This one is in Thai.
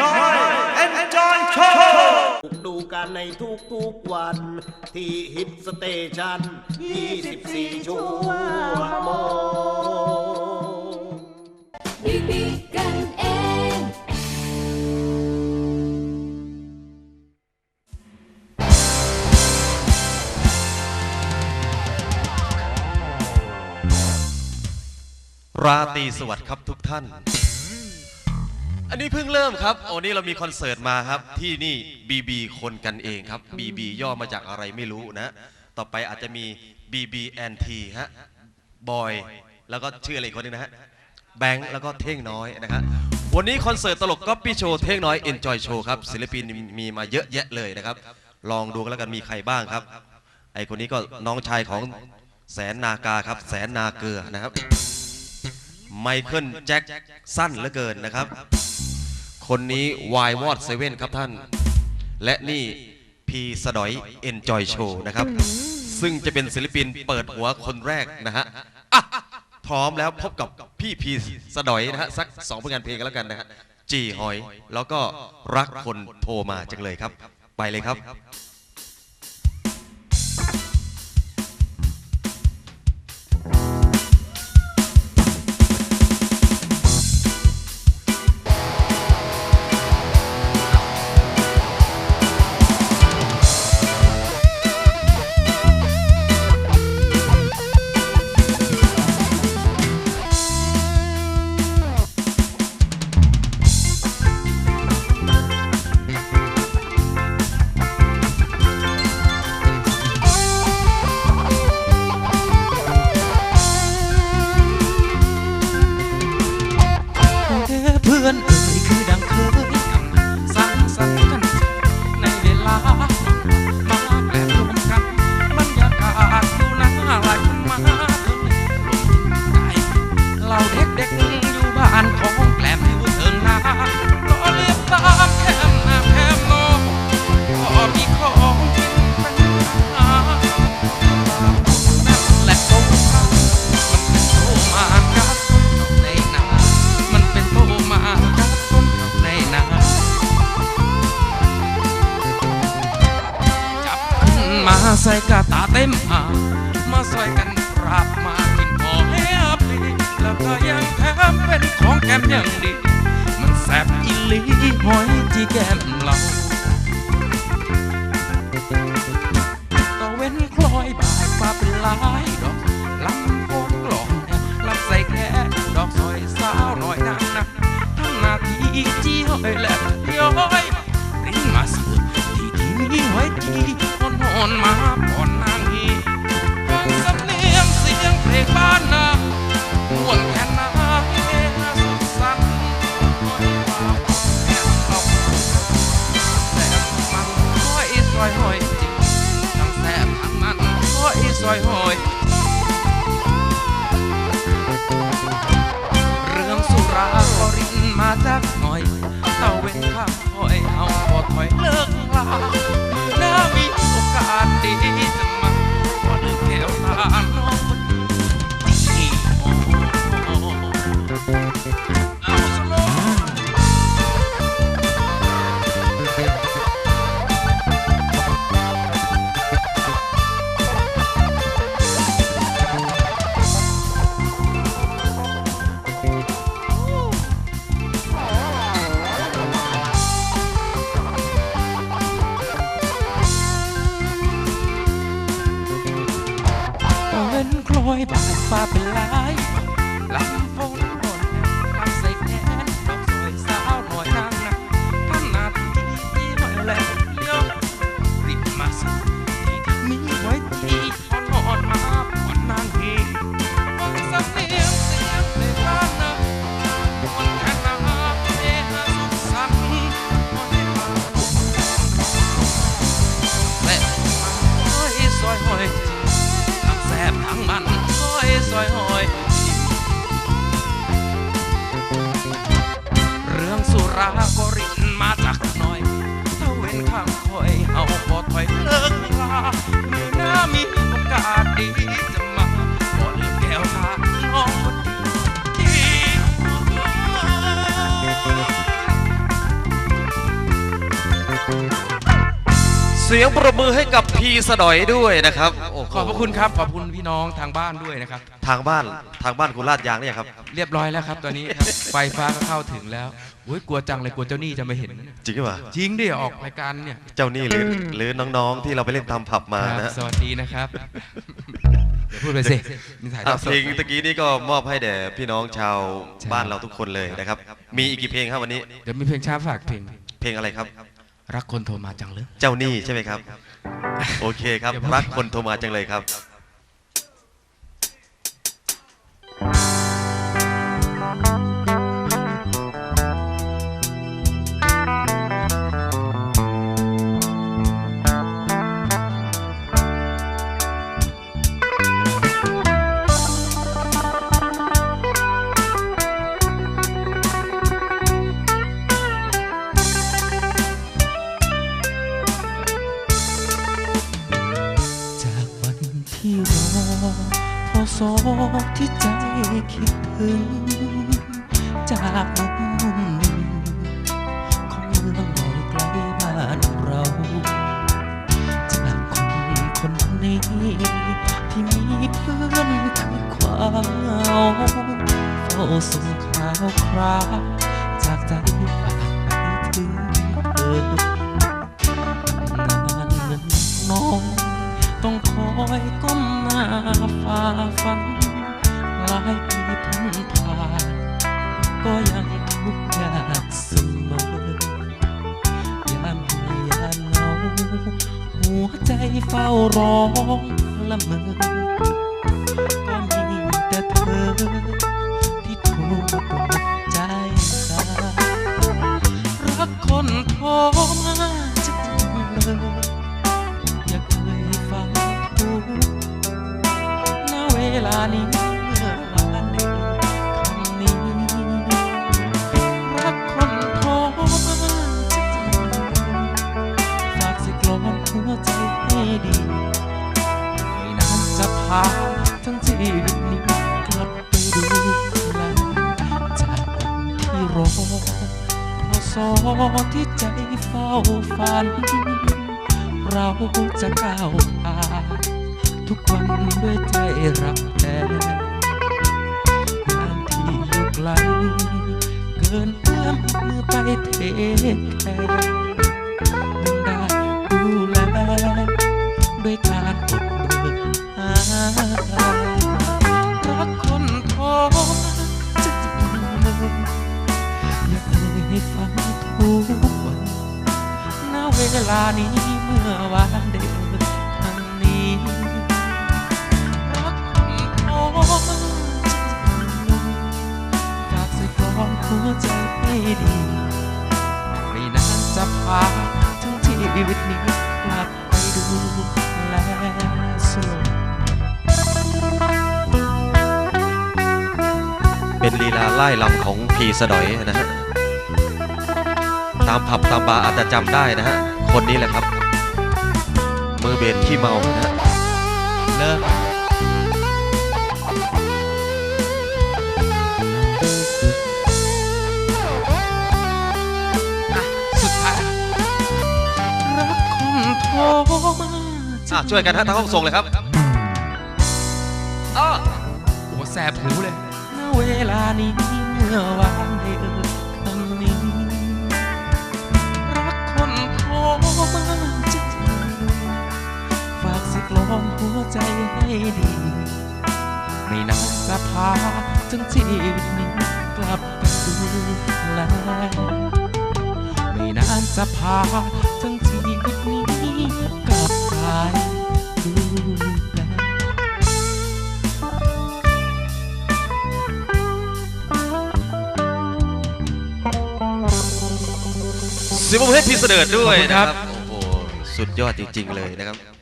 น้อย Enjoy Show ดูกันในทุกๆวัน ที่ฮิตสเตชัน24 ชั่วโมงบีบีกันเองราตรีสวัสดิ์ครับทุกท่าน อันนี้เพิ่งเริ่มครับวันนี้เรามีคอนเสิร์ตมาครับ ที่นี่บีบีคนกันเองครับบีบีย่อมาจากอะไรไม่รู้นะ ต่อไปอาจจะมี BBNT ฮะบอยแล้วก็ชื่ออะไรอีกคนนึงนะฮะแบงค์แล้วก็เท่งน้อยนะฮะวันนี้คอนเสิร์ตตลกก๊อปปี้โชว์เท่งน้อย Enjoy Show ครับศิลปินมีมาเยอะแยะเลยนะครับ ลองดูกันแล้วกันมีใครบ้างครับ ไอคนนี้ก็น้องชายของแสนนากาครับ แสนนาเกลือนะครับไมเคิลแจ็คสั้นเหลือเกินนะครับ คนนี้วายวอดเซเว่นครับท่าน และนี่พีสดอยเอนจอยโชว์นะครับ ซึ่งจะเป็นศิลปินเปิดหัวคนแรกนะฮะอะพร้อมแล้วพบกับพี่พีสดอยนะฮะสักสองผลงานเพลงกันแล้วกันนะฮะจีหอย แล้วก็รักคนโทรมาจังเลยครับ ไปเลยครับ ใส่กระตาเต็มหามาใส่กันปราบมากินพอให้อับดีแล้วก็ยังแถมเป็นของแก้มอย่างดี มันแสบอีหลีหอยที่แก้มเราตะเว้นคล้อยบ่ายฟ้าเป็นลายดอกลำโพงกลองลำใส่แค่ดอกซอยสาวหน่อยนางนะทำนาทีจี้หอยและย้อยริ้งมาสือที่ที่มีหอยจี อนมาป่อนนางฮีฟังสำเนียงเสียงเพลงบ้านนาม่วนแค่นาเฮฮาสุขสันต์หอยว่าแม่เอาแต่มันหอยซอยหอยจริงทั้งแสบทั้งมันหอยซอยหอยเรื่องสุราก็รินมาจากหน่อยเต้าเว้นข้างคอยเอาพอถอยเลิกลา กาสดี อยเฮาบ่ถอยเลิกลามีหน้ามีโอกาสดีจะมาบ่ลืมแก้วตาน้องเสียงประมือให้กับพีสดอยด้วยนะครับขอบพระคุณครับขอบคุณพี่น้องทางบ้านด้วยนะครับ ทางบ้านทางบ้านคุณลาดยางเนี่ยครับ เรียบร้อยแล้วครับตอนนี้ครับไฟฟ้าก็เข้าถึงแล้ว โอ้ยกลัวจังเลยกลัวเจ้าหนี้จะมาเห็นจริงหรือเปล่าจริงดิออกรายการเนี่ยเจ้านี่หรือหรือน้องๆ ที่เราไปเล่นทำผับมาคนะรับฮะสวัสดีนะครับเดี๋ยวพูดไปสินี่ถ่ายทอะอดสเพลดงตะกี้นี่ก็มอบให้แด่พี่น้องชาวใช่บ้านเราทุกคนเลยนะครับ มีอีกกี่เพลงครับวันนี้ เดี๋ยวมีเพลงช้าฝากเพลง เพลงอะไรครับ รักคนโทรมาจังเลย เจ้าหนี้ใช่ไหมครับ โอเคครับเดี๋ยวผมรักคนโทรมาจังเลยครับ ส่งข่าวคราวจากใจฝากไปถึงเธอนานเงินน้อง ต้องคอยก้มหน้าฝ่าฟันหลายปีผ่านผ่านก็ยังทุกข์ยากเสมอยามเหนื่อยยามเหงาหัวใจเฝ้าร้องละเมอ สอที่ใจเฝ้าฝัน เราจะก้าวผ่านทุกวันด้วยใจรักแท้งานที่อยู่ไกล เกินเอื้อมมือไปเทแค่ ลานี้เมื่อวานเดินทางนี้รักคนโทรมาฝากใส่กลองหัวใจให้ดีไม่นานจะพาทั้งชีวิตนี้กลับไปดูแลส่วนเป็นลีลาไล่ลำของพีสดอยนะฮะ ตามผับตามบาร์อาจจะจำได้นะฮะ คนนี้แหละครับ มือเบสขี้เมานะฮะเลิกอะสุดท้ายรักคนโทรมาอะช่วยกันฮะทั้งห้องส่งเลยครับอ้อโอ้แสบหูเลยณเวลานี้เมื่อวาน ทั้งชีวิตนี้กลับไปดูแลไม่นานจะพาทั้งชีวิตนี้กลับไปดูแลสียงปรบมือให้พีเสดด้วยขอบคุณนะครับ โอ้โห สุดยอดจริง ๆ เลยนะครับ